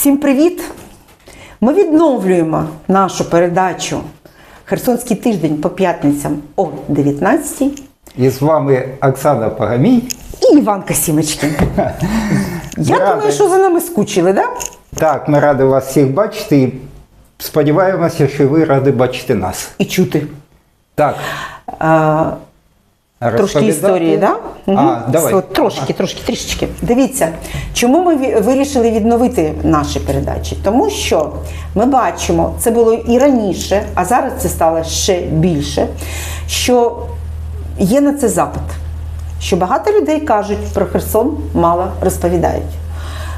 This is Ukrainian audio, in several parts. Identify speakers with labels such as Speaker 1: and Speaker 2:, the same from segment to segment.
Speaker 1: Всім привіт! Ми відновлюємо нашу передачу Херсонський тиждень по п'ятницям о 19
Speaker 2: І з вами Оксана Пагамій.
Speaker 1: і Іванка Сімочкін. Я
Speaker 2: Радий.
Speaker 1: думаю, що за нами скучили, да?
Speaker 2: Так, ми раді вас всіх бачити і сподіваємося, що ви раді бачити нас.
Speaker 1: І чути.
Speaker 2: Так,
Speaker 1: А, Трошки історії, да?
Speaker 2: А, давай.
Speaker 1: От, трошки, трошки, трішечки. Дивіться, чому ми вирішили відновити наші передачі? Тому що ми бачимо, це було і раніше, а зараз це стало ще більше, що є на це запит. Що багато людей кажуть про Херсон, мало розповідають.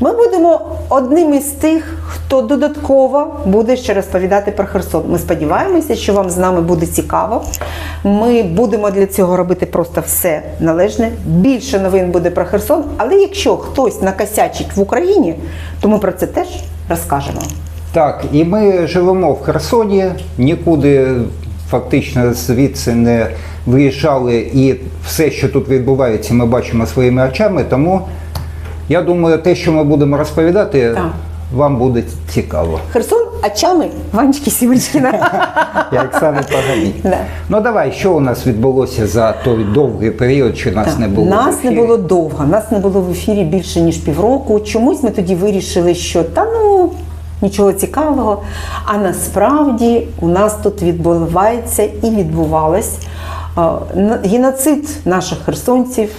Speaker 1: Ми будемо одним із тих, хто додатково буде ще розповідати про Херсон. Ми сподіваємося, що вам з нами буде цікаво. Ми будемо для цього робити просто все належне. Більше новин буде про Херсон. Але якщо хтось накосячить в Україні, то ми про це теж розкажемо.
Speaker 2: Так, і ми живемо в Херсоні, нікуди фактично звідси не виїжджали, і все, що тут відбувається, ми бачимо своїми очами. Тому я думаю, те, що ми будемо розповідати,
Speaker 1: Так.
Speaker 2: вам буде цікаво.
Speaker 1: Херсон очами Ванечки Сімочкіна.
Speaker 2: Я Оксана Пагамій.
Speaker 1: Да.
Speaker 2: Ну давай, що у нас відбулося за той довгий період, що нас
Speaker 1: Так,
Speaker 2: не було. в
Speaker 1: Нас не
Speaker 2: ефірі?
Speaker 1: було довго, нас не було в ефірі більше ніж півроку. Чомусь ми тоді вирішили, що та ну нічого цікавого. А насправді у нас тут відбувається і відбувалось е, на- геноцид наших херсонців.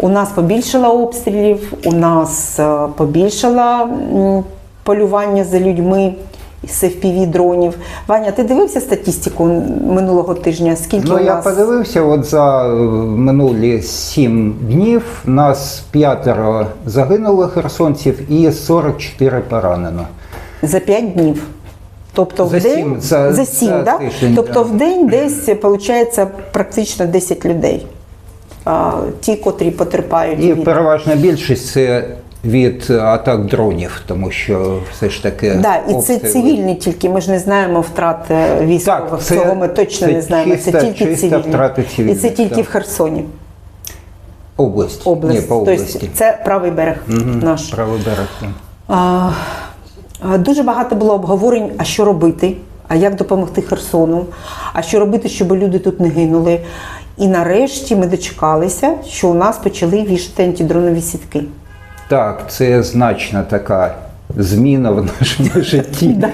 Speaker 1: У нас побільшало обстрілів, у нас е, побільшало полювання за людьми з FPV дронів. Ваня, ти дивився статистику минулого тижня? Скільки
Speaker 2: Ну
Speaker 1: у
Speaker 2: я подивився, от за е, минулі сім днів нас п'ятеро загинуло херсонців і 44 поранено.
Speaker 1: За 5 днів. Тобто
Speaker 2: За
Speaker 1: в день
Speaker 2: сім, за-
Speaker 1: за сім,
Speaker 2: за
Speaker 1: да?
Speaker 2: тиждень,
Speaker 1: тобто
Speaker 2: да.
Speaker 1: в день десь виходить практично 10 людей. Ті, котрі потерпають
Speaker 2: І
Speaker 1: від
Speaker 2: переважна більшість це від атак дронів, тому що все ж таки
Speaker 1: да, і це цивільні тільки. Ми ж не знаємо втрат е, військових.
Speaker 2: Так, це-
Speaker 1: Цього ми точно
Speaker 2: це
Speaker 1: не знаємо.
Speaker 2: чиста-
Speaker 1: це тільки цивільні.
Speaker 2: втрати
Speaker 1: І це тільки
Speaker 2: так.
Speaker 1: в Херсоні.
Speaker 2: область.
Speaker 1: Область.
Speaker 2: Ні, по області.
Speaker 1: Тобто це правий берег наш.
Speaker 2: Правий берег.
Speaker 1: а, Дуже багато було обговорень, а що робити, а як допомогти Херсону, а що робити, щоб люди тут не гинули. І нарешті ми дочекалися, що у нас почали вішати антидронові сітки.
Speaker 2: Так, це значна така зміна в нашому житті.
Speaker 1: Да.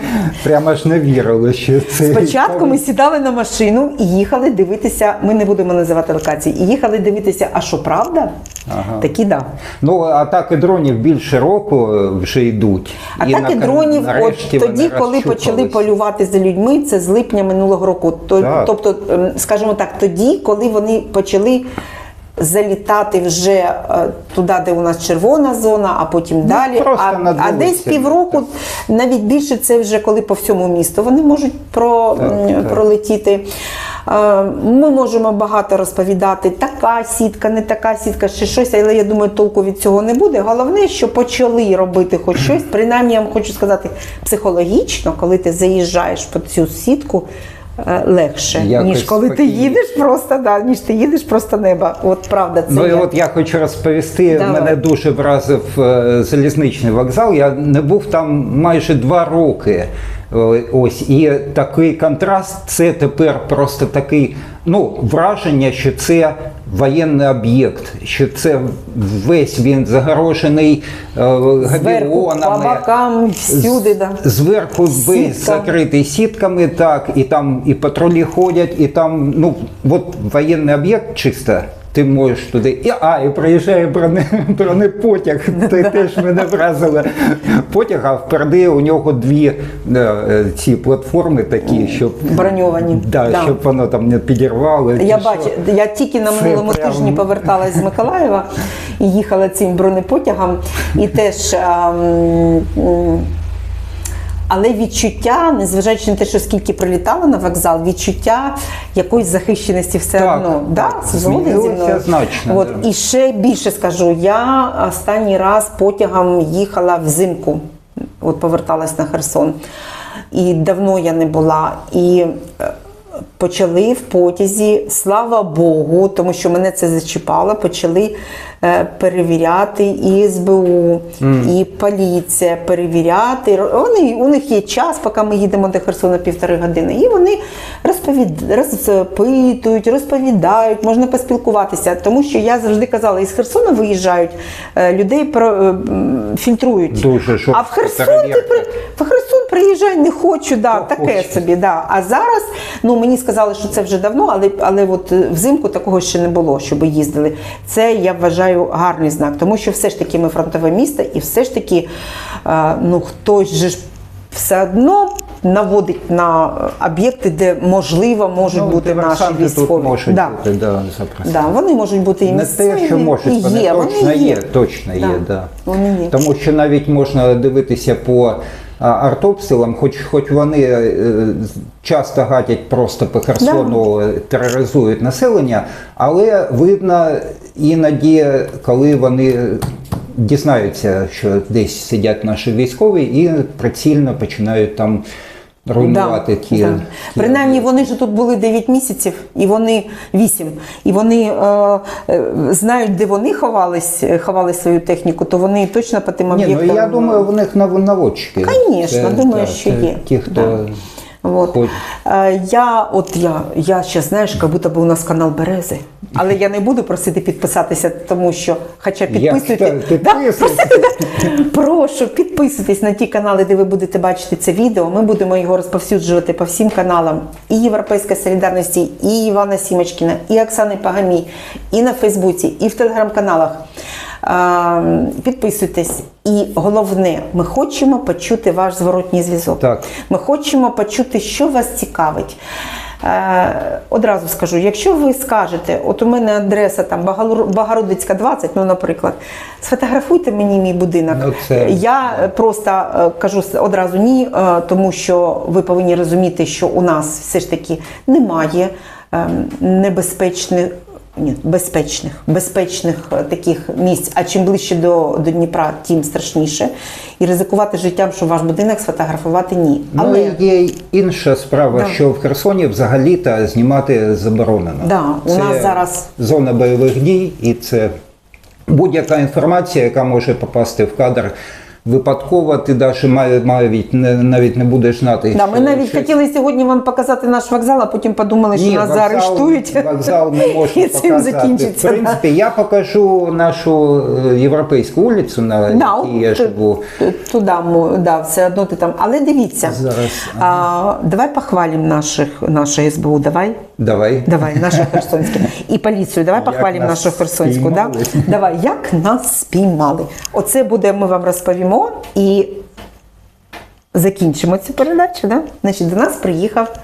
Speaker 2: Прямо ж не вірили, що це
Speaker 1: Спочатку ми сідали на машину і їхали дивитися. Ми не будемо називати локації, і їхали дивитися, а що правда?
Speaker 2: Ага.
Speaker 1: Такі да.
Speaker 2: Ну, атаки дронів більше року вже йдуть.
Speaker 1: Атаки
Speaker 2: на-
Speaker 1: дронів, от тоді, коли почали полювати за людьми, це з липня минулого року. То, тобто, ем, скажімо так, тоді, коли вони почали залітати вже е, туди, де у нас червона зона, а потім далі.
Speaker 2: Ну, просто
Speaker 1: А, а десь півроку, навіть більше, це вже коли по всьому місту вони можуть про,
Speaker 2: Так, так.
Speaker 1: пролетіти. Е, Ми можемо багато розповідати, така сітка, не така сітка, ще щось, але я думаю, толку від цього не буде. Головне, що почали робити хоч щось. Принаймні, я вам хочу сказати, психологічно, коли ти заїжджаєш по цю сітку. Е, Легше,
Speaker 2: Якось
Speaker 1: ніж коли ти їдеш просто, да, ніж ти їдеш просто неба. От правда, це
Speaker 2: Ну і от я хочу розповісти,
Speaker 1: Давай.
Speaker 2: мене дуже вразив е, залізничний вокзал. Я не був там майже два роки. Ось і такий контраст. Це тепер просто такий ну враження, що це воєнний об'єкт, що це весь він загорошений е,
Speaker 1: Зверху,
Speaker 2: габіонами.
Speaker 1: бокам, всюди. Да.
Speaker 2: Зверху весь
Speaker 1: Сітка.
Speaker 2: закритий сітками, так, і там і патрулі ходять, і там, ну, от воєнний об'єкт чисто. Ти можеш туди. І, а, і приїжджає броне, бронепотяг. Ти теж мене вразило. Потяг, а впереди у нього дві е, е, ці платформи такі, щоб,
Speaker 1: Броньовані.
Speaker 2: да,
Speaker 1: Да.
Speaker 2: щоб воно там не підірвало.
Speaker 1: Я бачу, я тільки на минулому
Speaker 2: прям-
Speaker 1: тижні поверталась з Миколаєва і їхала цим бронепотягом, і теж. а, але відчуття, незважаючи на те, що скільки прилітало на вокзал, відчуття якоїсь захищеності все
Speaker 2: Так,
Speaker 1: одно. Да,
Speaker 2: так,
Speaker 1: це згоден зі
Speaker 2: змінилося
Speaker 1: мною.
Speaker 2: значно,
Speaker 1: От,
Speaker 2: да.
Speaker 1: І ще більше скажу, я останній раз потягом їхала взимку, от поверталась на Херсон. І давно я не була. І е, почали в потязі, слава Богу, тому що мене це зачіпало, почали е, перевіряти і СБУ, і поліція перевіряти. Вони, у них є час, поки ми їдемо до Херсона півтори години, і вони розповід, розпитують, розповідають, можна поспілкуватися. Тому що я завжди казала, із Херсона виїжджають, е, людей про, е, фільтрують.
Speaker 2: Дуже
Speaker 1: а в Херсон ти в Херсон приїжджай, не хочу, да, таке
Speaker 2: хоче.
Speaker 1: собі. Да. А зараз, ну мені сказали, що це вже давно, але, але от е, взимку такого ще не було, щоб їздили. Це я вважаю гарний знак, тому що все ж таки ми фронтове місто, і все ж таки е, ну, хтось же ж все одно наводить на е, об'єкти, де можливо можуть
Speaker 2: Ну,
Speaker 1: бути наші військові.
Speaker 2: можуть
Speaker 1: да.
Speaker 2: бути, да.
Speaker 1: Да, вони можуть бути і
Speaker 2: Не те, що можуть,
Speaker 1: і
Speaker 2: вони
Speaker 1: є,
Speaker 2: точно
Speaker 1: вони
Speaker 2: є, точно є, да.
Speaker 1: Вони є.
Speaker 2: Тому що навіть можна дивитися по артобстрілам, хоч, хоч вони е, часто гатять просто по Херсону, да. тероризують населення, але видно іноді, коли вони дізнаються, що десь сидять наші військові і прицільно починають там руйнувати ті,
Speaker 1: да.
Speaker 2: ті
Speaker 1: Принаймні вони ж тут були 9 місяців, і вони 8, і вони е, е, знають, де вони ховались, е, ховали свою техніку, то вони точно по тим
Speaker 2: Ні, ну я думаю, в них нав- наводчики. Звісно,
Speaker 1: думаю,
Speaker 2: да,
Speaker 1: що
Speaker 2: це
Speaker 1: є.
Speaker 2: Ті, хто
Speaker 1: Да. Вот. Е, Я, от я, я ще знаєш, як будто би у нас канал Берези. Але я не буду просити підписатися, тому що, хоча підписуйте. Да,
Speaker 2: підписуйтесь.
Speaker 1: просити, да. Прошу, підписуйтесь на ті канали, де ви будете бачити це відео. Ми будемо його розповсюджувати по всім каналам і Європейської солідарності, і Івана Сімочкіна, і Оксани Пагамій, і на Фейсбуці, і в телеграм-каналах. Підписуйтесь. І головне, ми хочемо почути ваш зворотній зв'язок.
Speaker 2: Так.
Speaker 1: Ми хочемо почути, що вас цікавить. Е, одразу скажу, якщо ви скажете, от у мене адреса там Багородицька 20, ну, наприклад, сфотографуйте мені мій будинок.
Speaker 2: Ну, це-
Speaker 1: Я просто е, кажу одразу ні, е, тому що ви повинні розуміти, що у нас все ж таки немає ем, небезпечних. Ні, безпечних, безпечних е, таких місць. А чим ближче до, до Дніпра, тим страшніше. І ризикувати життям, що ваш будинок сфотографувати ні.
Speaker 2: Ну,
Speaker 1: Але
Speaker 2: і є інша справа,
Speaker 1: Да.
Speaker 2: що в Херсоні взагалі-то знімати заборонено.
Speaker 1: Да, у
Speaker 2: це
Speaker 1: нас зараз-
Speaker 2: зона бойових дій, і це будь-яка інформація, яка може попасти в кадр. Випадково ти навіть має- навіть не, навіть не будеш знати.
Speaker 1: да, ми навіть
Speaker 2: що-
Speaker 1: хотіли сьогодні вам показати наш вокзал, а потім подумали, що
Speaker 2: Ні,
Speaker 1: нас
Speaker 2: вокзал-
Speaker 1: заарештують.
Speaker 2: Вокзал не можна
Speaker 1: і цим закінчиться.
Speaker 2: В принципі, я покажу нашу е, європейську вулицю, на
Speaker 1: Да,
Speaker 2: якій я живу.
Speaker 1: Туди, да, все одно ти там. Але дивіться,
Speaker 2: Зараз,
Speaker 1: а, давай похвалимо наших, наше СБУ, давай.
Speaker 2: Давай.
Speaker 1: Давай, наше Херсонське. І поліцію, давай похвалимо нашу Херсонську. Да? Давай, як нас спіймали. Оце буде, ми вам розповімо і закінчимо цю передачу. Да? Значить, до нас приїхав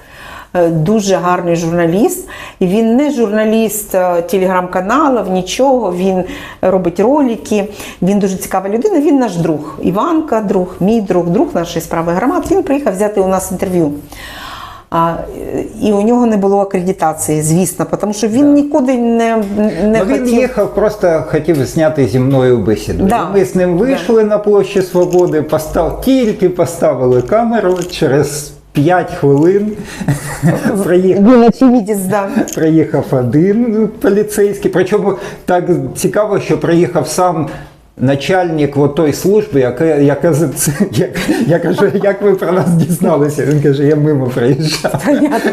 Speaker 1: е, дуже гарний журналіст. Він не журналіст е, телеграм-каналів, нічого. Він робить ролики. Він дуже цікава людина. Він наш друг. Іванка, друг, мій друг, друг нашої справи громад. Він приїхав взяти у нас інтерв'ю. А, і у нього не було акредитації, звісно, тому що він нікуди не, не
Speaker 2: Ну, він їхав, просто хотів зняти зі мною бесіду.
Speaker 1: Да.
Speaker 2: І Ми з ним вийшли на площі Свободи, постав, тільки поставили камеру через 5 хвилин. приїхав,
Speaker 1: да.
Speaker 2: приїхав один поліцейський. Причому так цікаво, що приїхав сам. Начальник от той служби, яка, яка як, я кажу, як ви про нас дізналися? Він каже, я мимо приїжджав.
Speaker 1: Понятно.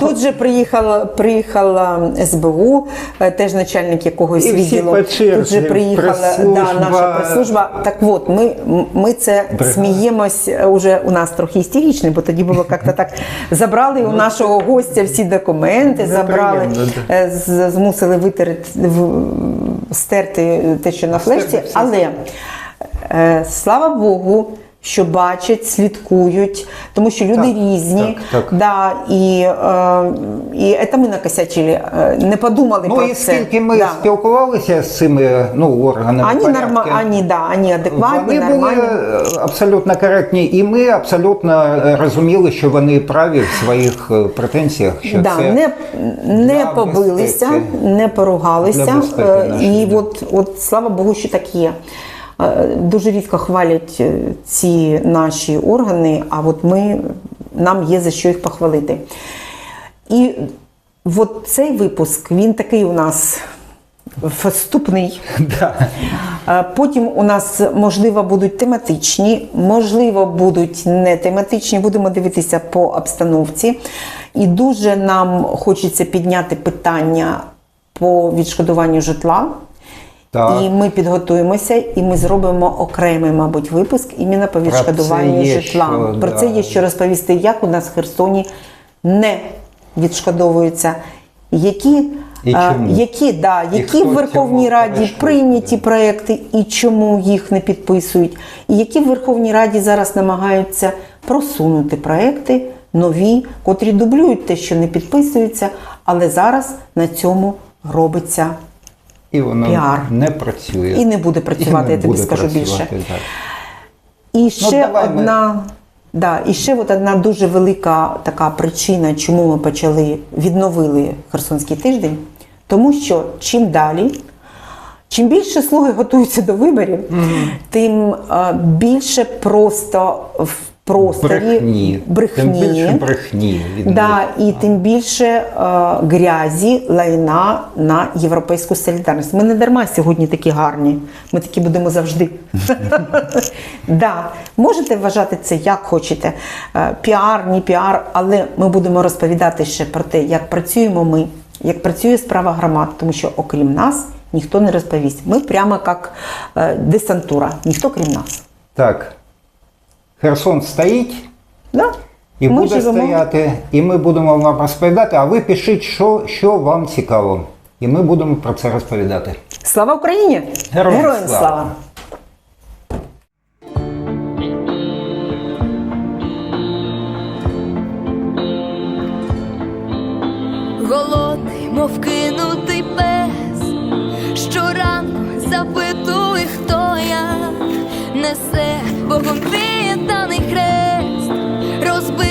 Speaker 1: Тут же приїхала, приїхала СБУ, е, теж начальник якогось
Speaker 2: І
Speaker 1: відділу.
Speaker 2: черзі,
Speaker 1: Тут же приїхала
Speaker 2: прес-служба.
Speaker 1: да, наша прес-служба. Так от, ми, ми це
Speaker 2: Бригада.
Speaker 1: сміємось е, уже у нас трохи істерично, бо тоді було як-то так. Забрали у нашого гостя всі документи, забрали, е, змусили витерти, стерти те, що на флешці. Але е, слава Богу, що бачать, слідкують, тому що люди
Speaker 2: Так,
Speaker 1: різні.
Speaker 2: так, так.
Speaker 1: Да, і, е, і це ми накосячили, е, не подумали
Speaker 2: Ну
Speaker 1: про
Speaker 2: і
Speaker 1: це.
Speaker 2: скільки ми
Speaker 1: да.
Speaker 2: спілкувалися з цими ну, органами.
Speaker 1: Ані, норма, ані, да, ані адекватні,
Speaker 2: Вони були
Speaker 1: нормальні.
Speaker 2: е, абсолютно коректні, і ми абсолютно розуміли, що вони праві в своїх претензіях. Що
Speaker 1: Да,
Speaker 2: це
Speaker 1: не, не побилися, не поругалися. І от, от слава Богу, що так є. Е, Дуже рідко хвалять е, ці наші органи, а от ми, нам є за що їх похвалити. І от цей випуск, він такий у нас вступний. Е, Потім у нас, можливо, будуть тематичні, можливо, будуть не тематичні. Будемо дивитися по обстановці. І дуже нам хочеться підняти питання по відшкодуванню житла.
Speaker 2: Так.
Speaker 1: І ми підготуємося, і ми зробимо окремий, мабуть, випуск іменно по відшкодуванню житла.
Speaker 2: що,
Speaker 1: Про
Speaker 2: да.
Speaker 1: це є що розповісти, як у нас в Херсоні не відшкодовуються, які,
Speaker 2: І
Speaker 1: а,
Speaker 2: чому?
Speaker 1: які, да,
Speaker 2: І
Speaker 1: які в Верховній Раді прийняті проекти і чому їх не підписують, і які в Верховній Раді зараз намагаються просунути проекти нові, котрі дублюють те, що не підписується, але зараз на цьому робиться
Speaker 2: І воно
Speaker 1: Піар.
Speaker 2: не працює.
Speaker 1: і не буде працювати,
Speaker 2: не
Speaker 1: я тобі скажу більше.
Speaker 2: так.
Speaker 1: І ще
Speaker 2: давай ми-
Speaker 1: одна. Да, і ще от одна дуже велика така причина, чому ми почали відновили Херсонський тиждень, тому що чим далі, чим більше слуги готуються до виборів, тим е, більше просто в просторі
Speaker 2: Брехні.
Speaker 1: брехні.
Speaker 2: Тим більше брехні. від
Speaker 1: Да, і тим більше е, грязі, лайна на європейську солідарність. Ми не дарма сьогодні такі гарні. Ми такі будемо завжди. да, можете вважати це як хочете. Е, піар, не піар, але ми будемо розповідати ще про те, як працюємо ми, як працює справа громад, тому що окрім нас ніхто не розповість. Ми прямо як е, десантура, ніхто крім нас.
Speaker 2: Так. Херсон стоїть
Speaker 1: Да?
Speaker 2: і
Speaker 1: Ми
Speaker 2: буде
Speaker 1: живемо.
Speaker 2: стояти, і ми будемо вам розповідати, а ви пишіть, що, що вам цікаво. І ми будемо про це розповідати.
Speaker 1: Слава Україні!
Speaker 2: Героям слава!
Speaker 1: слава!
Speaker 3: голодний, мов кинутий пес, щоранку запитує, хто я несе Богом хрест розбитого